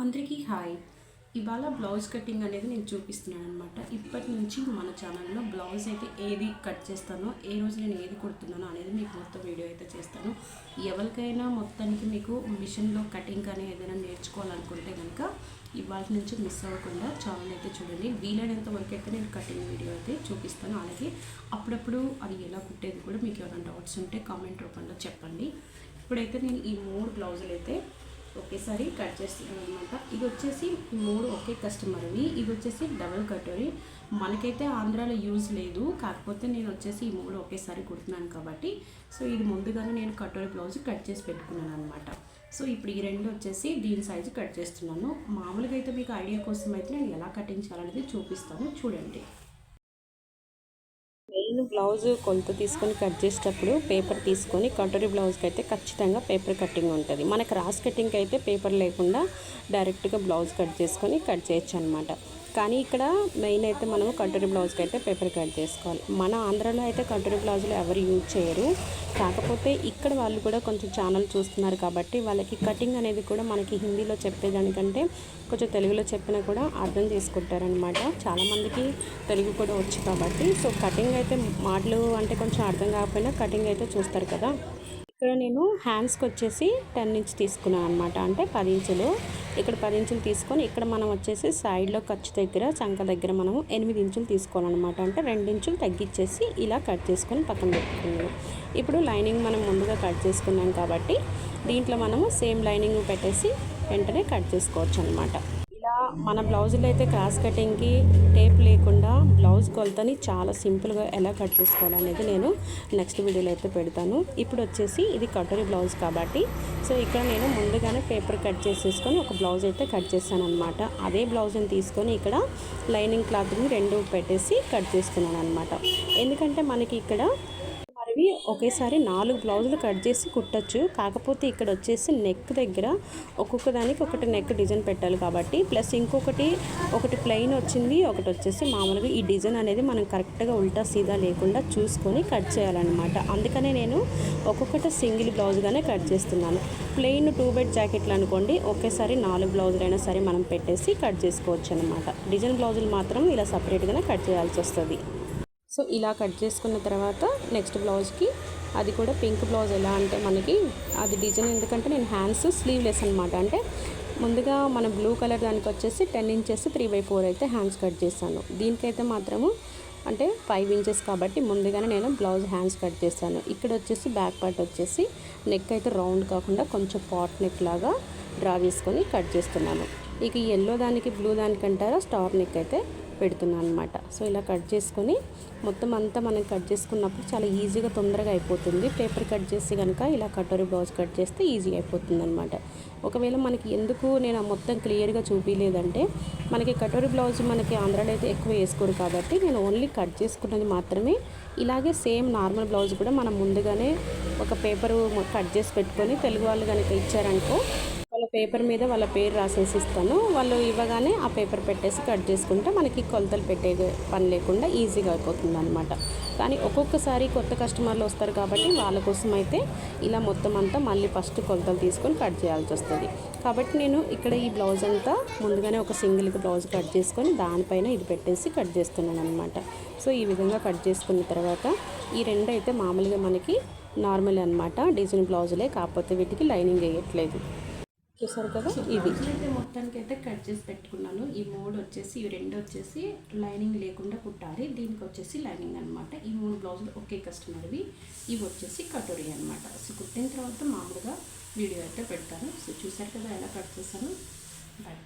అందరికీ హాయ్. ఇవాళ blouse cutting అనేది నేను చూపిస్తున్నాను అనమాట ఇప్పటి నుంచి మన ఛానల్లో బ్లౌజ్ అయితే ఏది కట్ చేస్తానో ఏ రోజు నేను ఏది కుడుతున్నానో అనేది మీకు మొత్తం వీడియో అయితే చేస్తాను. ఎవరికైనా మొత్తానికి మీకు మిషన్లో కటింగ్ కానీ ఏదైనా నేర్చుకోవాలనుకుంటే కనుక ఇవాళ నుంచి మిస్ అవ్వకుండా ఛానల్ అయితే చూడండి. వీలైనంత వరకు అయితే నేను కటింగ్ వీడియో అయితే చూపిస్తాను. అలాగే అప్పుడప్పుడు అది ఎలా కుట్టేది కూడా మీకు ఏమైనా డౌట్స్ ఉంటే కామెంట్ రూపంలో చెప్పండి. ఇప్పుడైతే నేను ఈ మూడు బ్లౌజులు అయితే ఒకేసారి కట్ చేస్తున్నాను అనమాట ఇది వచ్చేసి మూడు ఒకే కస్టమర్వి ఇది వచ్చేసి డబుల్ కటోరీ మనకైతే ఆంధ్రాలో యూజ్ లేదు. కాకపోతే నేను వచ్చేసి ఈ మూడు ఒకేసారి కుడుతున్నాను కాబట్టి సో ఇది ముందుగానే నేను కటోరీ బ్లౌజ్ కట్ చేసి పెట్టుకున్నాను అనమాట సో ఇప్పుడు ఈ రెండు వచ్చేసి దీని సైజు కట్ చేస్తున్నాను. మామూలుగా అయితే మీకు ఐడియా కోసం అయితే నేను ఎలా కటింగ్ చేయాలనేది చూపిస్తాను. చూడండి. నేను బ్లౌజ్ కొలత తీసుకొని కట్ చేసేటప్పుడు పేపర్ తీసుకొని కటోరీ బ్లౌజ్కి అయితే ఖచ్చితంగా పేపర్ కటింగ్ ఉంటుంది. మనకు రాస్ కటింగ్కి అయితే పేపర్ లేకుండా డైరెక్ట్గా బ్లౌజ్ కట్ చేసుకొని కట్ చేయొచ్చు అనమాట కానీ ఇక్కడ మెయిన్ అయితే మనం కంటూరి బ్లౌజ్కి అయితే పేపర్ కట్ చేసుకోవాలి. మన ఆంధ్రాలో అయితే కంటూరి బ్లౌజులు ఎవరు యూజ్ చేయరు. కాకపోతే ఇక్కడ వాళ్ళు కూడా కొంచెం ఛానల్ చూస్తున్నారు కాబట్టి వాళ్ళకి కటింగ్ అనేది కూడా మనకి హిందీలో చెప్పేదానికంటే కొంచెం తెలుగులో చెప్పినా కూడా అర్థం చేసుకుంటారనమాట చాలామందికి తెలుగు కూడా వచ్చు కాబట్టి. సో కటింగ్ అయితే మాటలు అంటే కొంచెం అర్థం కాకపోయినా కటింగ్ అయితే చూస్తారు కదా. ఇక్కడ నేను హ్యాండ్స్కి వచ్చేసి టెన్ ఇంచ్ తీసుకున్నాను అనమాట అంటే పది ఇంచులు. ఇక్కడ పది ఇంచులు తీసుకొని ఇక్కడ మనం వచ్చేసి సైడ్లో ఖర్చు దగ్గర చంక దగ్గర మనం ఎనిమిది ఇంచులు తీసుకోవాలన్నమాట. అంటే రెండు ఇంచులు తగ్గించేసి ఇలా కట్ చేసుకొని పక్కన పెట్టుకున్నాం ఇప్పుడు లైనింగ్ మనం ముందుగా కట్ చేసుకున్నాం కాబట్టి దీంట్లో మనము సేమ్ లైనింగ్ పెట్టేసి వెంటనే కట్ చేసుకోవచ్చు అనమాట మన బ్లౌజులు అయితే క్రాస్ కటింగ్కి టేప్ లేకుండా బ్లౌజ్ కొలతని చాలా సింపుల్గా ఎలా కట్ చేసుకోవాలనేది నేను నెక్స్ట్ వీడియోలో అయితే పెడతాను. ఇప్పుడు వచ్చేసి ఇది కటోరీ బ్లౌజ్ కాబట్టి సో ఇక్కడ నేను ముందుగానే పేపర్ కట్ చేసేసుకొని ఒక బ్లౌజ్ అయితే కట్ చేశాను అనమాట అదే బ్లౌజ్ని తీసుకొని ఇక్కడ లైనింగ్ క్లాత్ని రెండు పెట్టేసి కట్ చేసుకున్నాను అనమాట ఎందుకంటే మనకి ఇక్కడ అనేవి ఒకేసారి నాలుగు బ్లౌజులు కట్ చేసి కుట్టచ్చు. కాకపోతే ఇక్కడ వచ్చేసి నెక్ దగ్గర ఒక్కొక్క దానికి ఒకటి నెక్ డిజైన్ పెట్టాలి కాబట్టి. ప్లస్ ఇంకొకటి ఒకటి ప్లెయిన్ వచ్చింది ఒకటి వచ్చేసి మామూలుగా ఈ డిజైన్ అనేది మనం కరెక్ట్గా ఉల్టా సీదా లేకుండా చూసుకొని కట్ చేయాలన్నమాట. అందుకనే నేను ఒక్కొక్కటి సింగిల్ బ్లౌజ్గానే కట్ చేస్తున్నాను. ప్లెయిన్ టూ బెడ్ జాకెట్లు అనుకోండి ఒకేసారి నాలుగు బ్లౌజులు అయినా సరే మనం పెట్టేసి కట్ చేసుకోవచ్చు అనమాట డిజైన్ బ్లౌజులు మాత్రం ఇలా సపరేట్గానే కట్ చేయాల్సి వస్తుంది. సో ఇలా కట్ చేసుకున్న తర్వాత నెక్స్ట్ బ్లౌజ్కి అది కూడా పింక్ బ్లౌజ్ ఎలా అంటే మనకి అది డిజైన్ ఎందుకంటే నేను హ్యాండ్స్ స్లీవ్లెస్ అనమాట అంటే ముందుగా మన బ్లూ కలర్ దానికి వచ్చేసి ten inches three by four అయితే హ్యాండ్స్ కట్ చేశాను దీనికైతే మాత్రము అంటే ఫైవ్ ఇంచెస్ కాబట్టి ముందుగానే నేను బ్లౌజ్ హ్యాండ్స్ కట్ చేశాను ఇక్కడ వచ్చేసి బ్యాక్ పార్ట్ వచ్చేసి నెక్ అయితే రౌండ్ కాకుండా కొంచెం పాట్ నెక్ లాగా డ్రా చేసుకొని కట్ చేస్తున్నాను. ఇక ఎల్లో దానికి బ్లూ దానికి అంటారా స్టార్ నెక్ అయితే పెడుతున్నాను అనమాట సో ఇలా కట్ చేసుకొని మొత్తం అంతా మనం కట్ చేసుకున్నప్పుడు చాలా ఈజీగా తొందరగా అయిపోతుంది. పేపర్ కట్ చేసి కనుక ఇలా కటోరీ బ్లౌజ్ కట్ చేస్తే ఈజీ అయిపోతుంది అనమాట ఒకవేళ మనకి ఎందుకు నేను మొత్తం క్లియర్గా చూపించలేదంటే మనకి కటోరీ బ్లౌజ్ మనకి ఆంధ్రాలో అయితే ఎక్కువ వేసుకోరు కాబట్టి నేను ఓన్లీ కట్ చేసుకున్నది మాత్రమే. ఇలాగే సేమ్ నార్మల్ బ్లౌజ్ కూడా మనం ముందుగానే ఒక పేపరు కట్ చేసి పెట్టుకొని తెలుగు వాళ్ళు కనుక ఇచ్చారనుకో పేపర్ మీద వాళ్ళ పేరు రాసేసి ఇస్తాను. వాళ్ళు ఇవ్వగానే ఆ పేపర్ పెట్టేసి కట్ చేసుకుంటే మనకి కొలతలు పెట్టే పని లేకుండా ఈజీగా అయిపోతుంది అనమాట కానీ ఒక్కొక్కసారి కొత్త కస్టమర్లు వస్తారు కాబట్టి వాళ్ళ కోసం అయితే ఇలా మొత్తం అంతా మళ్ళీ ఫస్ట్ కొలతలు తీసుకొని కట్ చేయాల్సి వస్తుంది. కాబట్టి నేను ఇక్కడ ఈ బ్లౌజ్ అంతా ముందుగానే ఒక సింగిల్కి బ్లౌజ్ కట్ చేసుకొని దానిపైన ఇది పెట్టేసి కట్ చేస్తున్నాను అనమాట సో ఈ విధంగా కట్ చేసుకున్న తర్వాత ఈ రెండు అయితే మామూలుగా మనకి నార్మల్ అనమాట డిజైన్ బ్లౌజులే కాకపోతే వీటికి లైనింగ్ వేయట్లేదు. చూసారు కదా? ఇది అయితే మొత్తానికి అయితే కట్ చేసి పెట్టుకున్నాను. ఈ మూడు వచ్చేసి ఇవి రెండు వచ్చేసి లైనింగ్ లేకుండా కుట్టాలి. దీనికి వచ్చేసి లైనింగ్ అనమాట ఈ మూడు బ్లౌజులు ఒకే కస్టమర్వి. ఇవి వచ్చేసి కటోరీ అనమాట సో కుట్టిన తర్వాత మామూలుగా వీడియో అయితే పెడతాను. సో చూసారు కదా ఎలా కట్ చేశాను? బాయ్.